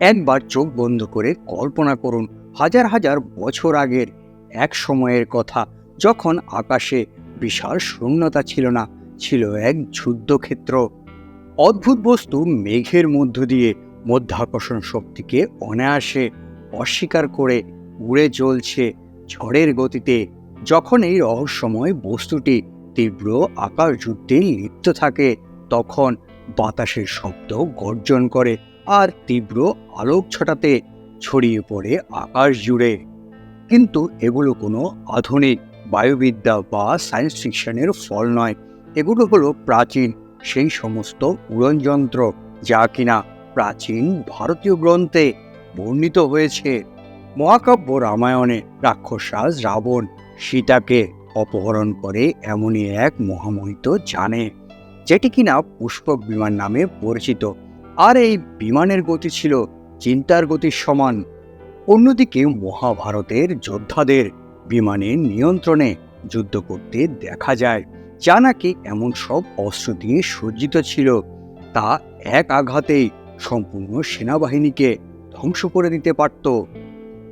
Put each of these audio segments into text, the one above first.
একবার চোখ বন্ধ করে কল্পনা করুন, হাজার হাজার বছর আগের এক সময়ের কথা, যখন আকাশে বিশাল শূন্যতা ছিল না, ছিল এক যুদ্ধক্ষেত্র। অদ্ভুত বস্তু মেঘের মধ্য দিয়ে মধ্যাকর্ষণ শক্তিকে অনায়াসে অস্বীকার করে উড়ে চলছে ঝড়ের গতিতে, যখন এই রহস্যময় বস্তুটি তীব্র আকাশ যুদ্ধে লিপ্ত থাকে, তখন বাতাসের শব্দ গর্জন করে আর তীব্র আলোক ছটাতে ছড়িয়ে পড়ে আকাশ জুড়ে। কিন্তু এগুলো কোনো আধুনিক বায়ুবিদ্যা বা সায়েন্স ফিকশনের ফল নয়। এগুলো হলো প্রাচীন, সেই সমস্ত উড়নযন্ত্র যা কিনা প্রাচীন ভারতীয় গ্রন্থে বর্ণিত হয়েছে। মহাকাব্য রামায়ণে রাক্ষসাজ রাবণ সীতাকে অপহরণ করে এমনই এক মহামহিত জানে যেটি কিনা পুষ্পক বিমান নামে পরিচিত। আর এই বিমানের গতি ছিল চিন্তার গতির সমান। অন্যদিকে মহাভারতের যোদ্ধাদের বিমানের নিয়ন্ত্রণে যুদ্ধ করতে দেখা যায়, যা নাকি এমন সব অস্ত্র দিয়ে সজ্জিত ছিল, তা এক আঘাতেই সম্পূর্ণ সেনাবাহিনীকে ধ্বংস করে দিতে পারত।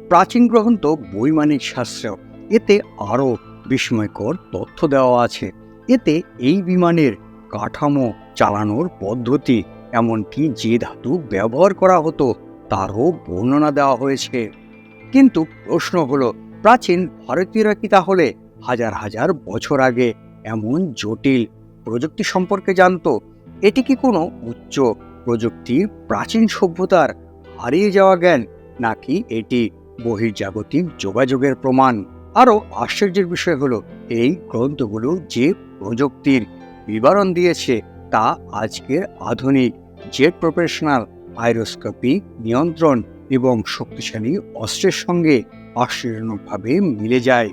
প্রাচীন গ্রন্থ বৈমানিক শাস্ত্র, এতে আরও বিস্ময়কর তথ্য দেওয়া আছে। এতে এই বিমানের কাঠামো চালানোর পদ্ধতি এমনকি যে ধাতু ব্যবহার করা হতো, তারও বর্ণনা দেওয়া হয়েছে। কিন্তু প্রশ্ন হলো, প্রাচীন ভারতীয়রা কি তাহলে হাজার হাজার বছর আগে এমন জটিল প্রযুক্তি সম্পর্কে জানতো? এটি কি কোনো উচ্চ প্রযুক্তির প্রাচীন সভ্যতার হারিয়ে যাওয়া জ্ঞান, নাকি এটি বহির্জাগতিক যোগাযোগের প্রমাণ? আরও আশ্চর্যের বিষয় হলো, এই গ্রন্থগুলো যে প্রযুক্তির বিবরণ দিয়েছে তা আজকের আধুনিক জেট প্রফেশনাল আইরোস্কোপি নিয়ন্ত্রণ এবং শক্তিশালী অস্ত্রের সঙ্গে আশ্চর্যজনকভাবে মিলে যায়।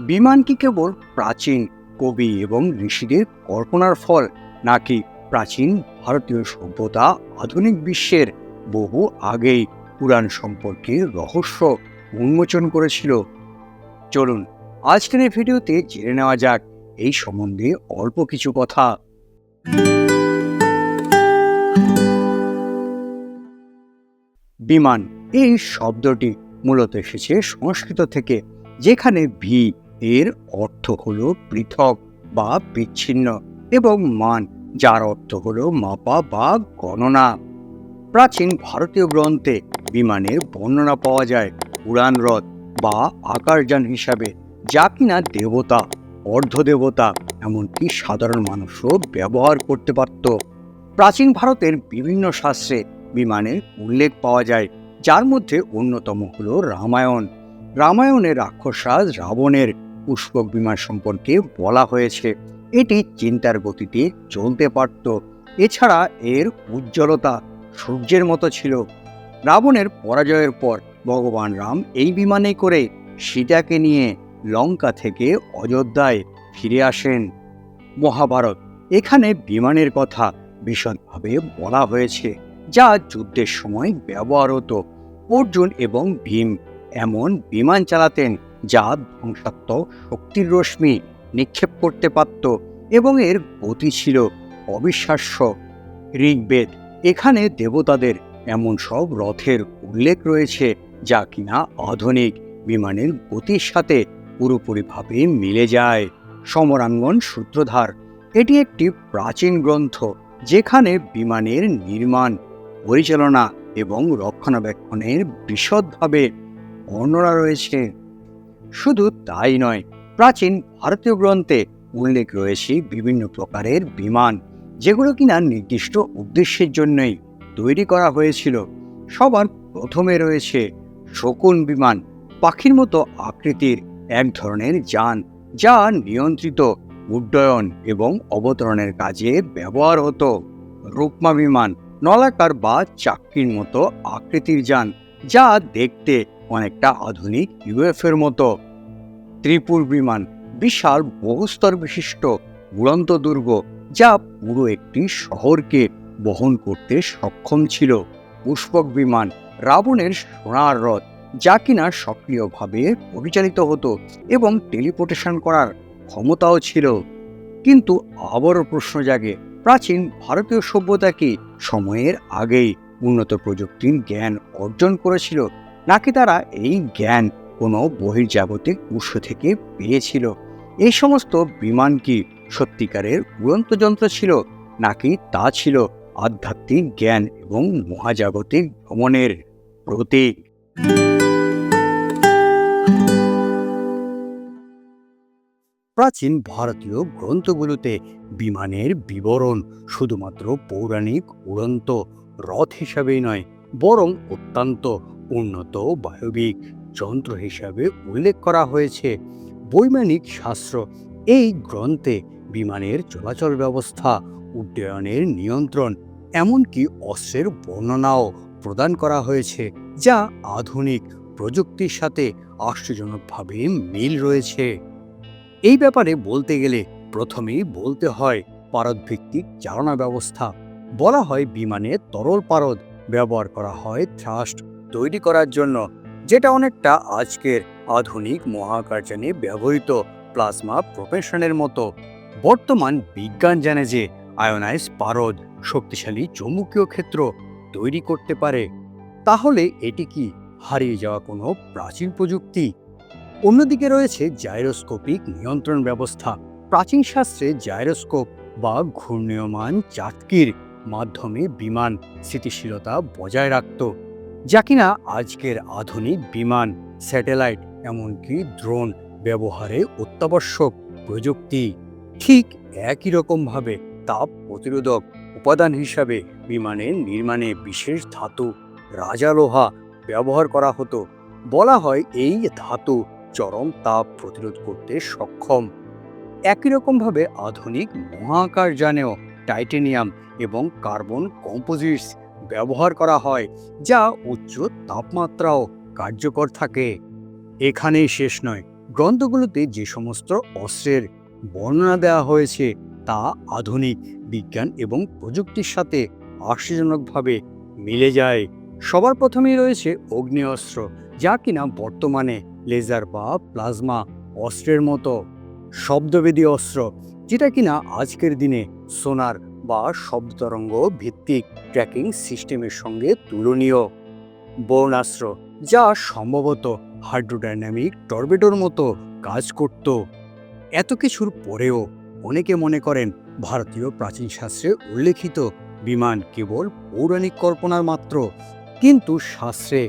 বিমান কি কেবল প্রাচীন কবি এবং ঋষিদের কল্পনার ফল, নাকি প্রাচীন ভারতীয় সভ্যতা আধুনিক বিশ্বের বহু আগেই পুরাণ সম্পর্কে রহস্য উন্মোচন করেছিল? চলুন, আজকের ভিডিওতে জেনে নেওয়া যাক এই সম্বন্ধে অল্প কিছু কথা। বিমান, এই শব্দটি মূলত এসেছে সংস্কৃত থেকে, যেখানে ভি এর অর্থ হল পৃথক বা বিচ্ছিন্ন এবং মান, যার অর্থ হলো মাপা বা গণনা। প্রাচীন ভারতীয় গ্রন্থে বিমানের বর্ণনা পাওয়া যায় উড়ান রথ বা আকারযান হিসাবে, যা কিনা দেবতা, অর্ধদেবতা এমনকি সাধারণ মানুষও ব্যবহার করতে পারত। প্রাচীন ভারতের বিভিন্ন শাস্ত্রে বিমানের উল্লেখ পাওয়া যায়, যার মধ্যে অন্যতম হল রামায়ণ। রামায়ণে রাক্ষসাজ রাবণের পুষ্পক বিমান সম্পর্কে বলা হয়েছে। এটি চিন্তার গতিতে চলতে পারত। এছাড়া এর উজ্জ্বলতা সূর্যের মতো ছিল। রাবণের পরাজয়ের পর ভগবান রাম এই বিমানে করে সীতাকে নিয়ে লঙ্কা থেকে অযোধ্যায় ফিরে আসেন। মহাভারত, এখানে বিমানের কথা বিশদভাবে বলা হয়েছে, যা যুদ্ধের সময় ব্যবহার হতো অর্জুন এবং ভীম এমন বিমান চালাতেন যা ধ্বংসাত্মক শক্তির রশ্মি নিক্ষেপ করতে পারত এবং এর গতি ছিল অবিশ্বাস্য। ঋগ্বেদ, এখানে দেবতাদের এমন সব রথের উল্লেখ রয়েছে যা কিনা আধুনিক বিমানের গতির সাথে পুরোপুরিভাবে মিলে যায়। সমরাঙ্গন সূত্রধার। এটি একটি প্রাচীন গ্রন্থ যেখানে বিমানের নির্মাণ, পরিচালনা এবং রক্ষণাবেক্ষণের বিশদভাবে বর্ণনা রয়েছে। শুধু তাই নয়, প্রাচীন ভারতীয় গ্রন্থে উল্লেখ রয়েছে বিভিন্ন প্রকারের বিমান, যেগুলো কিনা নির্দিষ্ট উদ্দেশ্যের জন্যই তৈরি করা হয়েছিল। সবার প্রথমে রয়েছে শকুন বিমান, পাখির মতো আকৃতির এক ধরনের যান। যা নিয়ন্ত্রিত উড্ডয়ন এবং অবতরণের কাজে ব্যবহার হতো। রূপমা বিমান, নলাকার বা চাকরির মতো আকৃতির যান, যা দেখতে অনেকটা আধুনিক ইউএফের মতো। ত্রিপুর বিমান, বিশাল বহুস্তর বিশিষ্ট, উড়ন্ত দুর্গ, যা পুরো একটি শহরকে বহন করতে সক্ষম ছিল। পুষ্পক বিমান, রাবণের সোনার রথ যা কিনা সক্রিয়ভাবে পরিচালিত হতো এবং টেলিপোর্টেশন করার ক্ষমতাও ছিল। কিন্তু আবারও প্রশ্ন জাগে, প্রাচীন ভারতীয় সভ্যতা কি সময়ের আগেই উন্নত প্রযুক্তির জ্ঞান অর্জন করেছিল, নাকি তারা এই জ্ঞান কোনো বহির্জাগতিক উৎস থেকে পেয়েছিল? এই সমস্ত বিমান কি সত্যিকারের উড়ন্ত যন্ত্র ছিল, নাকি তা ছিল আধ্যাত্মিক জ্ঞান এবং মহাজাগতিক ভ্রমণের প্রতীক? প্রাচীন ভারতীয় গ্রন্থগুলোতে বিমানের বিবরণ শুধুমাত্র পৌরাণিক, উড়ন্ত, রথ হিসাবেই নয়, বরং অত্যন্ত উন্নত বায়বিক যন্ত্র হিসাবে উল্লেখ করা হয়েছে। বৈমানিক শাস্ত্র এই গ্রন্থে বিমানের চলাচল ব্যবস্থা, উড্ডয়নের নিয়ন্ত্রণ, এমনকি অস্ত্রের বর্ণনাও প্রদান করা হয়েছে, যা আধুনিক প্রযুক্তির সাথে আশ্চর্যজনকভাবে মিল রয়েছে। এই ব্যাপারে বলতে গেলে প্রথমেই বলতে হয় পারদভিত্তিক চালনা ব্যবস্থা। বলা হয় বিমানে তরল পারদ ব্যবহার করা হয় থ্রাস্ট তৈরি করার জন্য, যেটা অনেকটা আজকের আধুনিক মহাকাশযানে ব্যবহৃত প্লাজমা প্রোপেশনের মতো। বর্তমান বিজ্ঞান জানে যে আয়োনাইজ পারদ শক্তিশালী চৌম্বকীয় ক্ষেত্র তৈরি করতে পারে। তাহলে এটি কি হারিয়ে যাওয়া কোনো প্রাচীন প্রযুক্তি? অন্যদিকে রয়েছে জাইরোস্কোপিক নিয়ন্ত্রণ ব্যবস্থা। প্রাচীন শাস্ত্রে জাইরোস্কোপ বা ঘূর্ণীয়মান চাটকির মাধ্যমে বিমান স্থিতিশীলতা বজায় রাখত, যা কিনা আজকের আধুনিক বিমান স্যাটেলাইট এমনকি ড্রোন ব্যবহারে অত্যাবশ্যক প্রযুক্তি। ঠিক একই রকমভাবে তাপ প্রতিরোধক উপাদান হিসাবে বিমানের নির্মাণে বিশেষ ধাতু রাজালোহা ব্যবহার করা হতো। বলা হয় এই ধাতু চরম তাপ প্রতিরোধ করতে সক্ষম। একই রকমভাবে আধুনিক মহাকাশযানেও টাইটেনিয়াম এবং কার্বন কম্পোজিটস ব্যবহার করা হয়, যা উচ্চ তাপমাত্রাও কার্যকর থাকে। এখানেই শেষ নয়, গ্রন্থগুলোতে যে সমস্ত অস্ত্রের বর্ণনা দেওয়া হয়েছে, তা আধুনিক বিজ্ঞান এবং প্রযুক্তির সাথে আশ্চর্যজনকভাবে মিলে যায়। সবার প্রথমেই রয়েছে অগ্নেয়স্ত্র যা কিনা বর্তমানে লেজার বা প্লাজমা অস্ত্রের মতো শব্দবেদী অস্ত্র, যেটা কিনা আজকের দিনে সোনার বা শব্দতরঙ্গ ভিত্তিক ট্র্যাকিং সিস্টেমের সঙ্গে তুলনীয়। বর্ণাস্ত্র যা সম্ভবত হাইড্রোডাইনামিক টর্বেডোর মতো কাজ করত। এত কিছুর পরেও অনেকে মনে করেন ভারতীয় প্রাচীন শাস্ত্রে উল্লেখিত বিমান কেবল পৌরাণিক কল্পনার মাত্র, কিন্তু শাস্ত্রে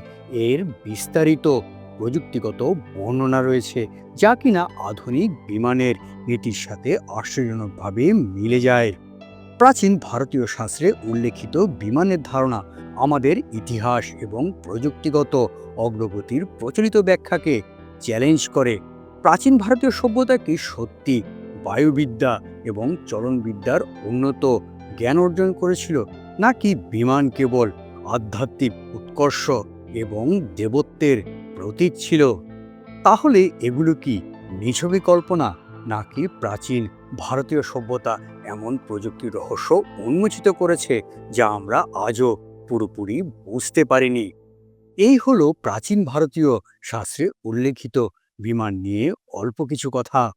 এর বিস্তারিত প্রযুক্তিগত বর্ণনা রয়েছে, যা কিনা আধুনিক বিমানের নীতির সাথে আশ্চর্যজনকভাবে মিলে যায়। প্রাচীন ভারতীয় শাস্ত্রে উল্লেখিত বিমানের ধারণা আমাদের ইতিহাস এবং প্রযুক্তিগত অগ্রগতির প্রচলিত ব্যাখ্যাকে চ্যালেঞ্জ করে। প্রাচীন ভারতীয় সভ্যতা কি সত্যি বায়ুবিদ্যা এবং চলনবিদ্যার উন্নত জ্ঞান অর্জন করেছিল, নাকি বিমান কেবল আধ্যাত্মিক উৎকর্ষ এবং দেবত্বের প্রতীক ছিল। তাহলে এগুলো কি নিছবি কল্পনা নাকি প্রাচীন ভারতীয় সভ্যতা এমন প্রযুক্তির রহস্য উন্মোচিত করেছে যা আমরা আজও পুরোপুরি বুঝতে পারিনি? এই হলো প্রাচীন ভারতীয় শাস্ত্রে উল্লেখিত বিমান নিয়ে অল্প কিছু কথা।